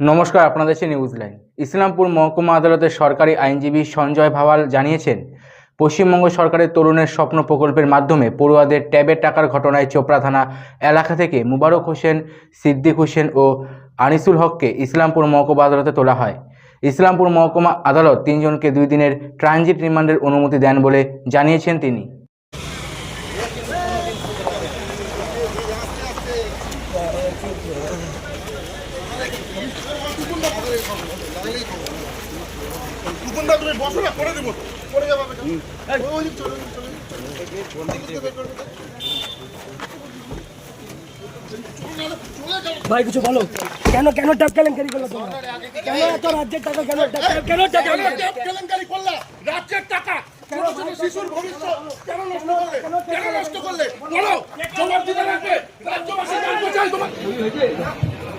নমস্কার, আপনাদের দেখছেন নিউজ লাইন ইসলামপুর মহকুমা আদালতের সরকারি আইনজীবী সঞ্জয় ভাওয়াল জানিয়েছেন, পশ্চিমবঙ্গ সরকারের তরুণের স্বপ্ন প্রকল্পের মাধ্যমে পড়ুয়াদের ট্যাবের টাকার ঘটনায় চোপড়া থানা এলাকা থেকে মুবারক হোসেন, সিদ্দিক হোসেন ও আনিসুল হককে ইসলামপুর মহকুমা আদালতে তোলা হয়। ইসলামপুর মহকুমা আদালত তিনজনকে দুই দিনের ট্রানজিট রিমান্ডের অনুমতি দেন বলে জানিয়েছেন তিনি। তুমি বসো না করে দেবো যাবে ওই চলে চলে? ভাই কিছু বলো। কেন কেন ট্যাপ কেলেঙ্কারি করল তোমরা? কেন এত রাজ্যের টাকা কেন কেন ট্যাপ কেলেঙ্কারি? করলা? রাজ্যের টাকা। শিশুর ভবিষ্যৎ কেন নষ্ট করলে? কেন নষ্ট করলে? বলো। জবাব দিতে লাগবে। রাজ্যবাসী জানতে চাই তোমার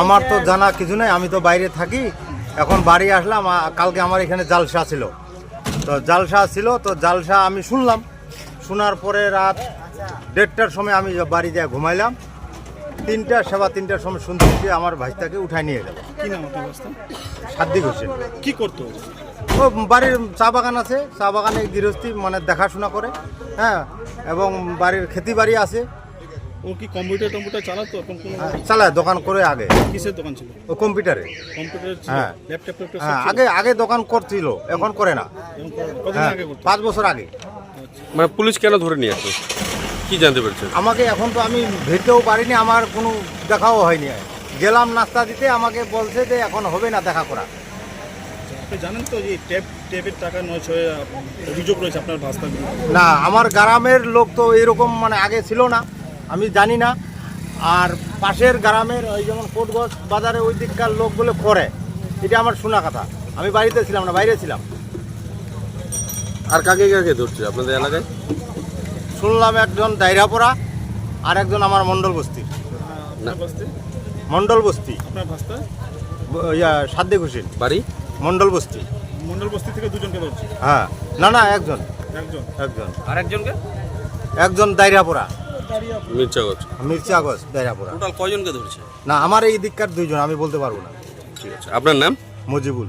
আমার তো জানা কিছু নাই, আমি তো বাইরে থাকি। এখন বাড়ি আসলাম কালকে আমার এখানে জালসা ছিল। তো জালসা ছিল, তো জালসা আমি শুনলাম। শোনার পরে রাত দেড়টার সময় আমি বাড়ি যায় ঘুমাইলাম। তিনটা সেবা তিনটার সময় শুনতে আমার ভাইটাকে উঠায় নিয়ে গেল। কি নাম আপনার সাদ্দিক হোসেন। কি করতো? ও বাড়ির চা বাগান আছে চা বাগানে গৃহস্থী মানে দেখাশোনা করে হ্যাঁ এবং বাড়ির খেতি বাড়ি আছে। ও কি কম্পিউটার টম্পিউটার চালাতো হ্যাঁ, চালায় দোকান করে আগে। কিসের দোকান ছিল? ও কম্পিউটারে। কম্পিউটার হ্যাঁ। ল্যাপটপ হ্যাঁ আগে আগে দোকান করছিল এখন করে না। হ্যাঁ পাঁচ বছর আগে। মানে পুলিশ কেন ধরে নিয়ে আসলো কি জানতে পেরেছেন? আমাকে এখন তো আমি ভেটতেও পারিনি আমার কোনো দেখাও হয়নি। গেলাম নাস্তা দিতে আমাকে বলছে যে এখন হবে না দেখা করা। আপনি জানেন তো যে ট্যাপ ট্যাপের টাকা নয় ছয় অভিযোগ রয়েছে আপনার ভাস্তার না আমার গ্রামের লোক তো এরকম মানে আগে ছিল না আমি জানি না। আর পাশের গ্রামের ওই যেমন কোটগঞ্জ বাজারে ওই দিককার লোক বলে করে এটা আমার শোনা কথা। আমি বাড়িতে ছিলাম না বাইরে ছিলাম। আর কাকে কাকে ধরছে আপনাদের এলাকায়? শুনলাম একজন দায়রাপড়া আর একজন আমার মণ্ডল বস্তি। মণ্ডল বস্তি। ইয়া সাদ্দিক হোসেন। বাড়ি? মণ্ডল বস্তি। মন্ডল বস্তি থেকে দুজনকে ধরছে। হ্যাঁ। না না একজন। একজন। একজন। আর একজনকে? একজন দায়রাপড়া মির্চাগঞ্জ মির্চাগজ দায়রাপড়া টোটাল কয়জনকে ধরছে? না আমার এই দিককার দুইজন আমি বলতে পারব না। ঠিক আছে। আপনার নাম? মজিবুল।